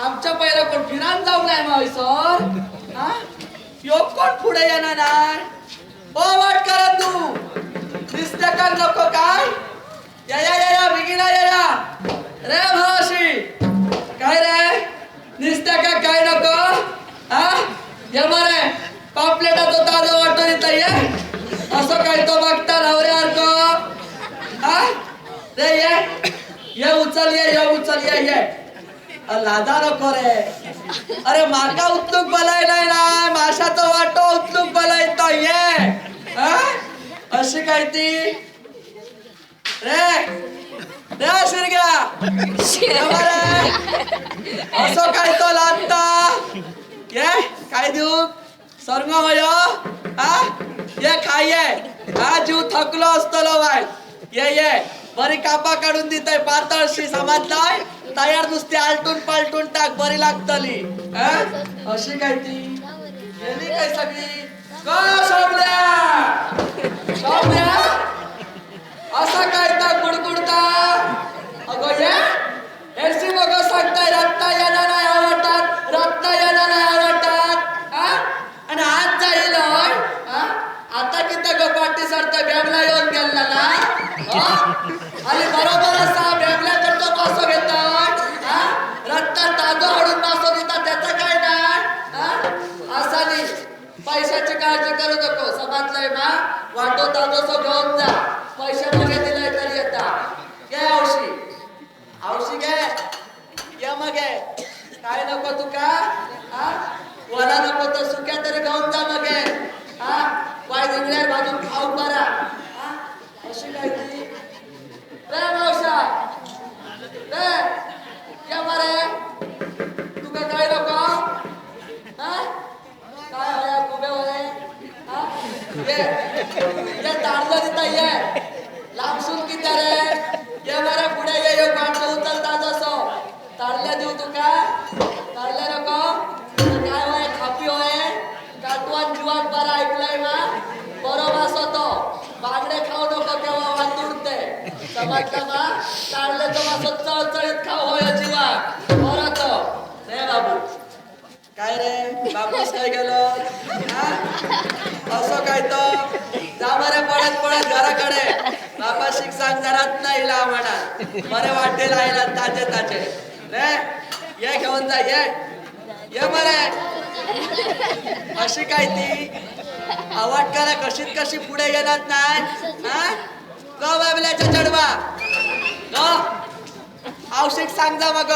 आमच्या पहिला कोण फिरान जाऊ नाही मावी सर? हा? यो कोण पुढे येणार? नाही ओ वाट करा तू. दिसते का नको काय? या या या या बिगिना या या. रे भावाशी काय रे? दिसते का काय नको? हा? ये मरे. पापलेटा तो ताजा वाटतो इथं ये. असं काय तो बघता नवऱ्यासारखं हा? रे ये. ये उचल ये ये उचल ये ये. लादारो लाजा नको रे अरे माका उतलूक बलाय नाही ना माशाचं वाटो उतलूक बलाय तो ये अशी काय ती? रे रे शिरग्या असं काय तो लागता? ये काय देऊ? सर्ग होय. हा? ये खाय ये. हा जीव थकलो असतो बाय. ये ये. बरी कापा काढून दितय पातळशी समजलाय. तयार नुसते आलटून पालटून टाक बरी लागतली. अशी काय ती? गेली काय सगळी? का असा काय ता गुडगुडता? अगो या? एरसी मग सांगताय रत्ता येणार नाही आवडतात. नको तुका हा? वला नको तर सुक्या तरी घेऊन जा मगे. हा? पाय दिंगल्या भाजून खाऊ बरा. अशी काय ती? रे मावशा. रे मारे तुका काय नको? हा? काय होया कुबे होय हा? ये. ये तारलो दिता ये. लांबसून किती रे? बरो होतो बांगडे खाऊ नको तेव्हा वाट उडते. समजलं का चाललं तो वास चळचळीत खाऊ होय जीवा परत तो रे बाबू. काय रे? बापूस काय गेलो? असं काय तो? जा बरे पळत पळत घराकडे. बापा शिक घरात नाही ला म्हणा. बरे वाटे लायला ताजे ताजे. रे ये घेऊन जा ये. ये मरे अशी काय ती? आवाट करा कशीत कशी पुढे येणार नाही? ग बाबल्याच्या चढवा. ग. औषिक सांग जा मग.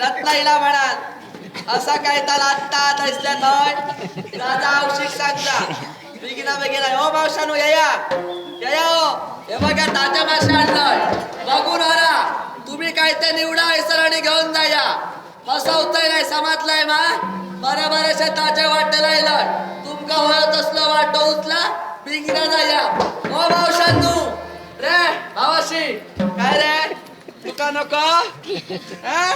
रत्नाईला म्हणाल. असा काय त्याला आत्ता दिसल्या नय राजा औषिक सांग जा. बिगिना बिगिना हो मावशानो या या. या या हो. हे बघा ताज्या मासे आणलंय. बघून हरा. तुम्ही काय ते निवडा हैसर आणि घेऊन जा या. फसवतय नाही समातलाय मा. बरे बरेशे ताजे वाटे लायलंय तुमका होत असलं वाटो उचला बिगिना जाया या हो रे भावाशी काय रे? तुका नको? हा?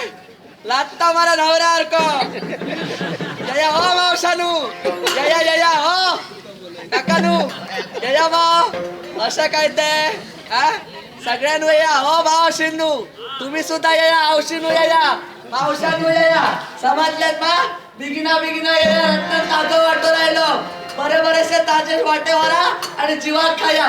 लात्ता मला नवऱ्यासारखं जया हो मावशानू. जया जया हो. काकानू जया भाऊ असं काय ते? हा सगळ्यांनू या. हो मावशीनू. तुम्ही सुद्धा या औशीनू या मावशानू या समाजल्यात मा बिगिना बिगिना येणार रत्न ताजं वाटतो राहिलो. बरे बरेसे ताजे वाटे वरा आणि जीवात खाया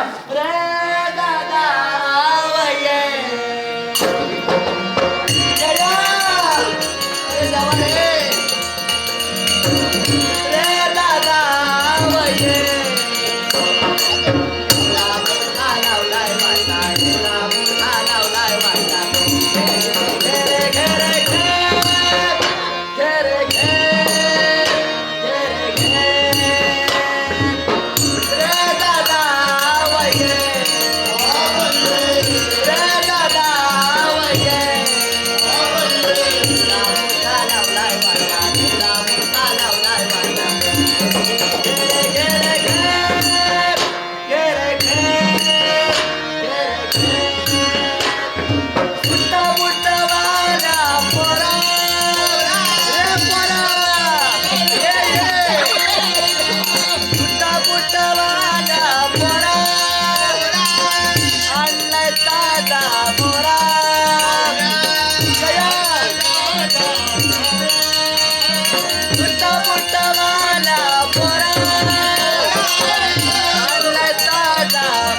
ताजा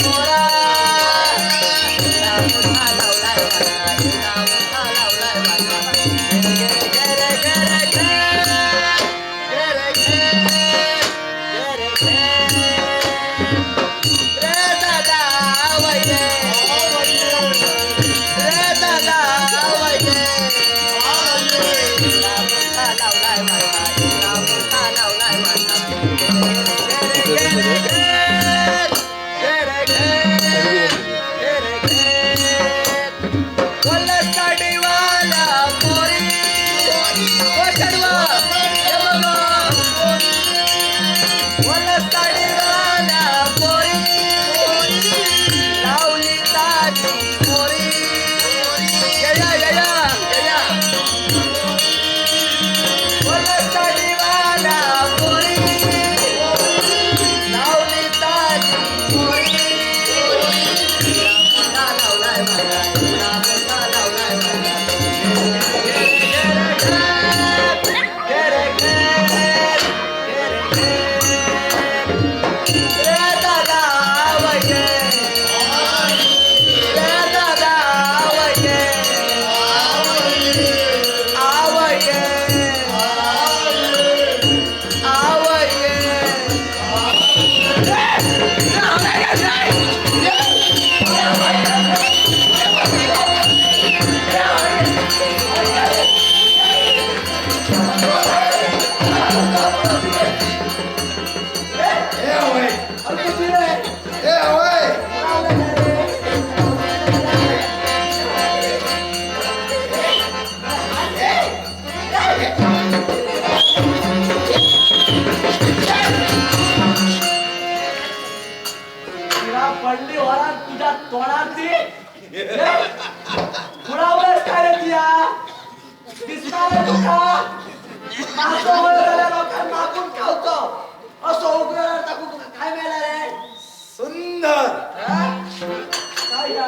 काय ह्या?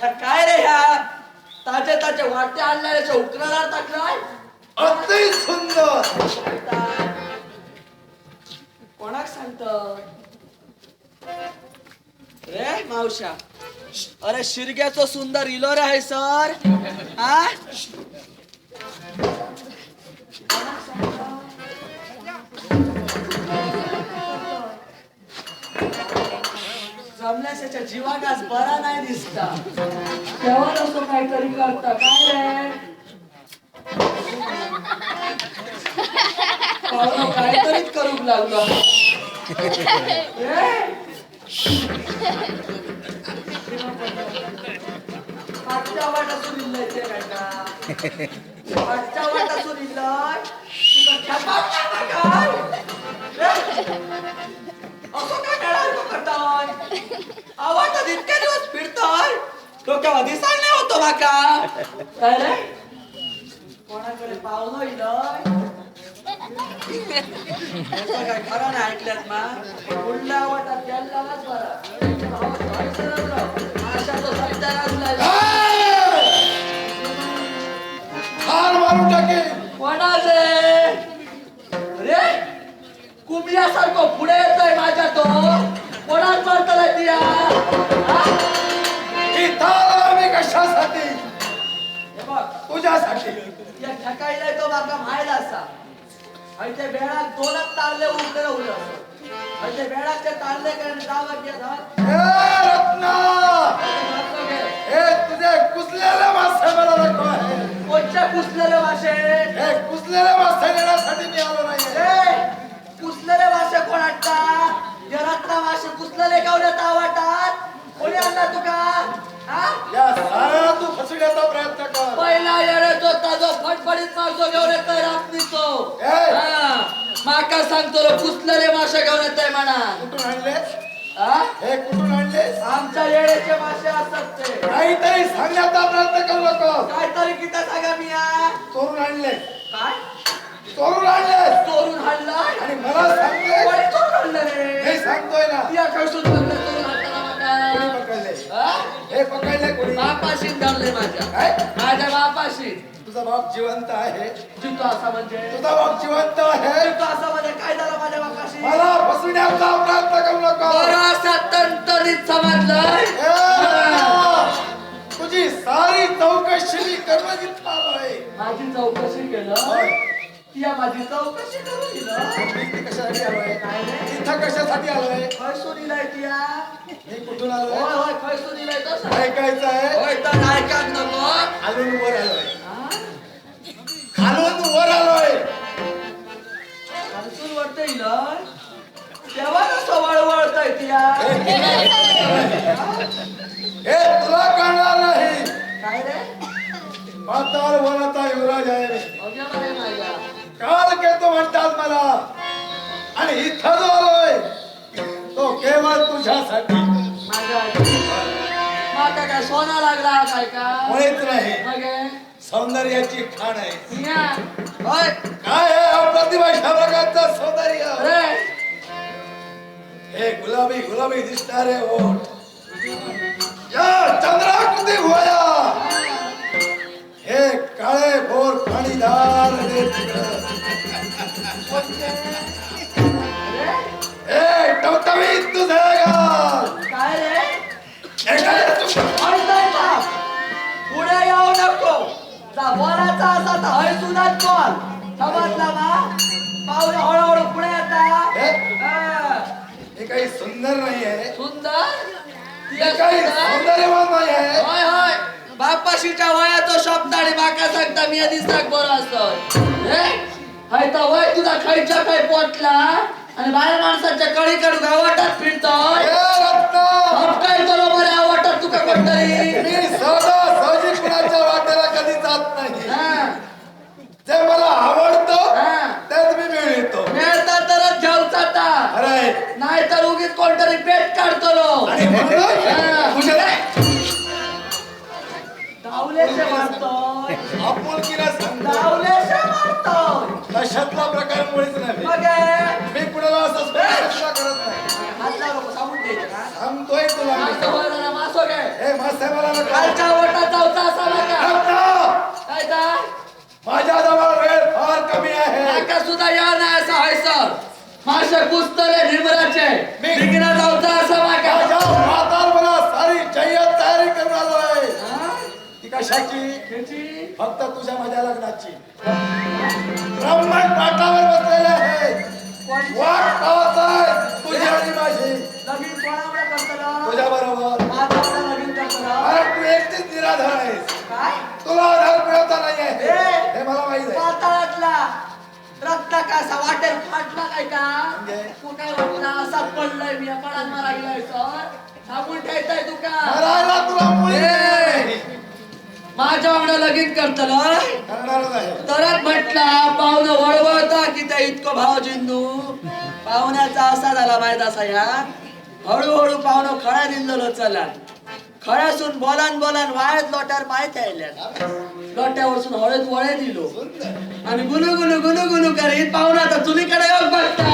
ह्या काय रे ह्या ताजे ताजे वाटे आणणाऱ्याच्या उकराला टाकलाय अति सुंदर! कोणाक सांगत रे मावशा अरे शिरग्याचं सुंदर इलो रे आहे सर. हा? जमल्यास याच्या जीवाक आज बरा नाही दिसता. तेव्हा असं काहीतरी करता काय रे? पावलो काहीतरीच करूक लागलो. ए! मागच्या वाटासून इल्लय ते काका. मागच्या वाटासून इल्लय. तुका खेपाक काय करताय आवाजात इतके दिवस फिरताय दिसायला नाही होतो माका काय रे? कोणाकडे पावलो काय खरं नाही ऐकल्यात ना पुढल्या वाटात बरा. अशा तो सत्यानाच लागला हार मारून टाके कोणाचे? रे? कुंबल्यासारखं पुढे येतोय माझ्या तो तिया हा? ही थाल आम्ही कशासाठी? तुझ्यासाठी. या ठकायला तो माका मायला असा. आणि ते बेळाक दोनच तारले उकडे उरलं आणि ते बेळाचे तारले कारण जावं घे रत्ना. हे तुझे कुसलेले मासे मला नको आहे कोणच्या कुसलेले वाशे हे कुसलेले मासे नेण्यासाठी मी आलो नाही कुसलेले वाशे कोण आणतात? घरातला वाशे कुसलेले गावल्यात आवाटात कोणी आणला तुका हा? तू फसविण्याचा प्रयत्न कर. पहिला येडे तो ताजो फटफडीत मारतो घेऊन येतोय रात्रीचो! हा. माका सांगतो रे, कुसलेले मासे घेऊन येतोय म्हणा. कुठून आणले हा? हे कुठून आणलेस? आमच्या येड्याचे मासे असतात ते. काहीतरी सांगण्याचा प्रयत्न करू नको काहीतरी किती सांगा मी हा? चोरून आणले काय? चोरून आणले चोरून हाणलाय आणि मला सांगते कोणी चोरून हाणलं रे? सांगतोय ना. या खडसून बघलं चोरून हाणताना कोणी माका पकडले हा? पकडले कोणी? बापाशी धरले माझ्या. काय? माझ्या बापाशी. तुझा तुझा बाप जिवंत आहे. जितो असा म्हणजे? तुझा बाप जिवंत आहे. जितो असा म्हणजे काय झालं माझ्या बापाशी? मला फसविण्याचा प्रयत्न करू नको. बरं असा तंतरीत समजलंय. ए, तुझी सारी चौकशी मी आलोय माझी चौकशी केलं. या माझी चौकशी करून दिलं. मी कशासाठी आलोय? काय रे? इथं कशासाठी आलोय? खैसून दिलाय तिया मी कुठून होय आलोय होय खैसून दिलाय तसं ऐकायचं आहे? होय तर ऐकाच नको खालून वर आलोय. हा? खालून वर आलोय. खैसून वरतं इलं तेव्हा कसं वळवळतंय तिया हे तुला कळणार नाही. काय रे? म्हातार वनाचा युवराज आहे. मी अगे बाई माझ्या काल केतो म्हणतात मला. आणि इथं जो आलोय तो केवळ तुझ्यासाठी. काय सोना लागला काय का? मुळीच नाही. मग? हे? सौंदर्याची खाण आहे. होय. काय आहे अशा प्रकारचं सौंदर्य? अरे. हे गुलाबी गुलाबी दिसणारे ओठ या चंद्राकृती भुवया. भोर पाणीदार टवटवीत तुझे पुढे येऊ नको. जा बोलायचा असा तर हय सुनात बोल समजला ना? पाहुणे हळूहळू पुढे येता हे. काही सुंदर नाही आहे सुंदर? हे काही? सौंदर्यवान नाही आहे होय होय. बापाशीच्या वया तो शब्द आणि बाका सांगता मी आधी सांग बरं असत. वय तुझा खायच्या काय पोटला? आणि बाहेर माणसाच्या कळी कडू गावाटात काय बरोबर वाटत तुका कोणतरी? मी सहजा सहजी कुणाच्या वाटेला कधी जात नाही. हा, जे मला आवडतं हा. तेच मी मिळतो. मिळता तरच घेऊचा अरे. नाही तर उगीच कोणतरी पेट काढतो सांगतो तशातला प्रकार मुळीच नाही? मी कुणाला असं स्पर्श करत नाही का? सांगतोय तुला. हे मासे मला नको. खालच्या ओटात जाऊचा असावा का? रत्न, काय तर? माझ्याजवळ वेळ फार कमी आहे नाका सुद्धा या नाही असा आहे सर मासे कुस्तले निर्मलाचे मी- बिगिना जाऊचा असावा का माझ्या म्हातार मला सारी जय्यत तयारी करून आलोय हा? ती कशाची? फक्त तुझ्या माझ्या लग्नाची पाटावर बसलेले आहे कोणची? वाट पाहत आहे तुझी आणि माझी लगीन कोणाकडे करतलं? तुझ्या बरोबर माझ्याकडे लगीन करतलं? अरे तू एकटीच निराधार आहेस काय? तुला आधार मिळवता नाही आहे! हे मला माहीत आहे पाताळातला रक्त कसा वाटेल फाटला काय का म्हणजे? काय वाटला असा पडलाय मी पडात मारा गेलाय सर ठेवताय तू का मरायला तुला नाही. माझ्या अंगडा लगीन करतलं तरच म्हटला पाहुणं वळवळता की त्या इतकं भाव जिंदू? पाहुण्याचा असा झाला माहीत असा या? हळूहळू पाहुणं खळा दिलेलो चला खळ्यासून बोलान बोलान वाळत लोट्यावर पाय थ्यायल्या लोट्यावरसून हळद वळे दिलो. आणि गुलू गुलू गुलू गुलू करीत पाहुणा आता चुलीकडे येऊन बघता.